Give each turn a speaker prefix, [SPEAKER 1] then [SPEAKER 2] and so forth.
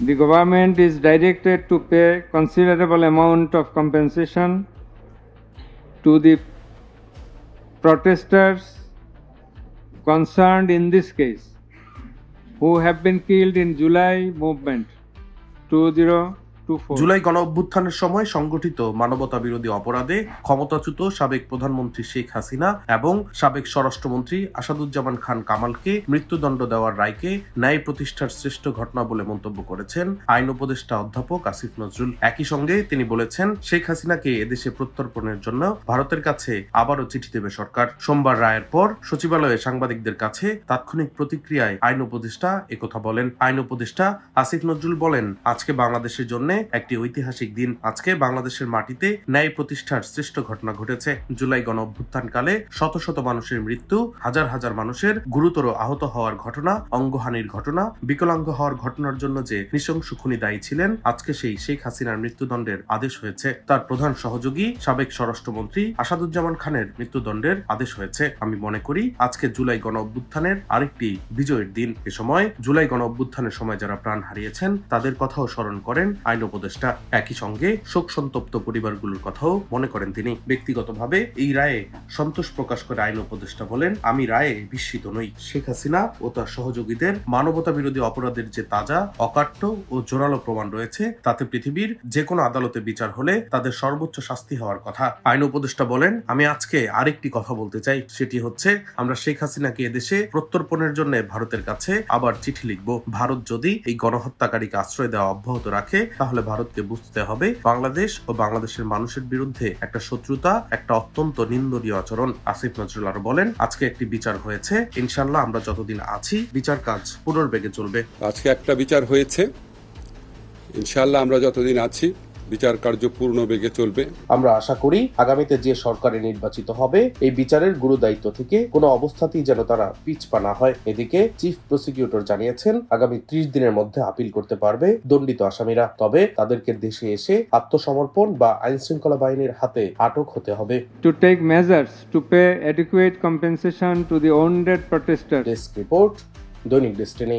[SPEAKER 1] The government is directed to pay considerable amount of compensation to the protesters concerned in this case who have been killed in July movement 2024.
[SPEAKER 2] July গণ অভ্যুত্থানের সময় সংগঠিত মানবতা বিরোধী অপরাধে ক্ষমতাচ্যুত সাবেক প্রধানমন্ত্রী শেখ হাসিনা এবং সাবেক স্বরাষ্ট্রমন্ত্রী আসাদুজ্জামান খান কামালকে মৃত্যুদণ্ড দেওয়ার রায়কে ন্যায় প্রতিষ্ঠার শ্রেষ্ঠ ঘটনা বলে মন্তব্য করেছেন আইন উপদেষ্টা অধ্যাপক আসিফ নজরুল। একই সঙ্গে তিনি বলেছেন, শেখ হাসিনাকে এদেশে প্রত্যর্পণের জন্য ভারতের কাছে আবারও চিঠি দেবে সরকার। সোমবার রায়ের পর সচিবালয়ে সাংবাদিকদের কাছে তাৎক্ষণিক প্রতিক্রিয়ায় আইন উপদেষ্টা একথা বলেন। আইন উপদেষ্টা আসিফ নজরুল বলেন, আজকে বাংলাদেশের জন্য একটি ঐতিহাসিক দিন আজকে বাংলাদেশের মাটিতে ন্যায় প্রতিষ্ঠার শ্রেষ্ঠ ঘটনা ঘটেছে। জুলাই গণ অভ্যুত্থানকালে শত শত মানুষের মৃত্যু, হাজার হাজার মানুষের গুরুতর আহত হওয়ার ঘটনা, অঙ্গহানির ঘটনা, বিকলাঙ্গ হওয়ার ঘটনার জন্য যে নৃশংস খুনি দায়ী ছিলেন, আজকে সেই শেখ হাসিনার মৃত্যুদণ্ডের আদেশ হয়েছে। তার প্রধান সহযোগী, সাবেক স্বরাষ্ট্রমন্ত্রী আসাদুজ্জামান খানের মৃত্যুদণ্ডের আদেশ হয়েছে। আমি মনে করি, আজকে জুলাই গণ অভ্যুত্থানের আরেকটি বিজয়ের দিন। এ সময় জুলাই গণ অভ্যুত্থানের সময় যারা প্রাণ হারিয়েছেন, তাদের কথাও স্মরণ করেন আইন উপদেষ্টা একই সঙ্গে শোক সন্তপ্ত পরিবারগুলোর কথাও মনে করেন তিনি। ব্যক্তিগতভাবে এই রায়ে সন্তোষ প্রকাশ করে আইন উপদেষ্টা বলেন, আমি রায়ে বিস্মিত নই। শেখ হাসিনা ও তার সহযোগীদের মানবতা বিরোধী অপরাধের যে তাজা, অকাট্য ও জোরালো প্রমাণ রয়েছে, তাতে পৃথিবীর যে কোনো আদালতে বিচার হলে তাদের সর্বোচ্চ শাস্তি হওয়ার কথা। আইন উপদেষ্টা বলেন, আমি আজকে আরেকটি কথা বলতে চাই। সেটি হচ্ছে, আমরা শেখ হাসিনাকে এদেশে প্রত্যর্পণের জন্য ভারতের কাছে আবার চিঠি লিখব। ভারত যদি এই গণহত্যাকারীকে আশ্রয় দেওয়া অব্যাহত রাখে, তাহলে ভারতকে বুঝতে হবে বাংলাদেশ ও বাংলাদেশের মানুষের বিরুদ্ধে একটা শত্রুতা, একটা অত্যন্ত নিন্দনীয় আচরণ। আসিফ নজরুল আরও বলেন, আজকে একটি বিচার হয়েছে। ইনশাল্লাহ আমরা যতদিন আছি, বিচার কাজ পুনর্বেগে চলবে।
[SPEAKER 3] আজকে একটা বিচার হয়েছে। ইনশাল্লাহ আমরা যতদিন আছি বিচার কার্য পূর্ণ বেগে চলবে।
[SPEAKER 2] আমরা আশা করি আগামীতে যে সরকারে নির্বাচিত হবে এই বিচারের গুরু দায়িত্ব থেকে কোনো অবস্থাতেই যেন তারা পিছপা না হয়। এদিকে চিফ প্রসিকিউটর জানিয়েছেন আগামী ত্রিশ দিনের মধ্যে আপিল করতে পারবে দণ্ডিত আসামিরা। তবে তাদেরকে দেশে এসে আত্মসমর্পণ বা আইন শৃঙ্খলা বাহিনীর হাতে আটক হতে হবে।
[SPEAKER 1] To take measures to pay adequate compensation to the wounded protesters.
[SPEAKER 2] Desk report দৈনিক ডেস্টিনি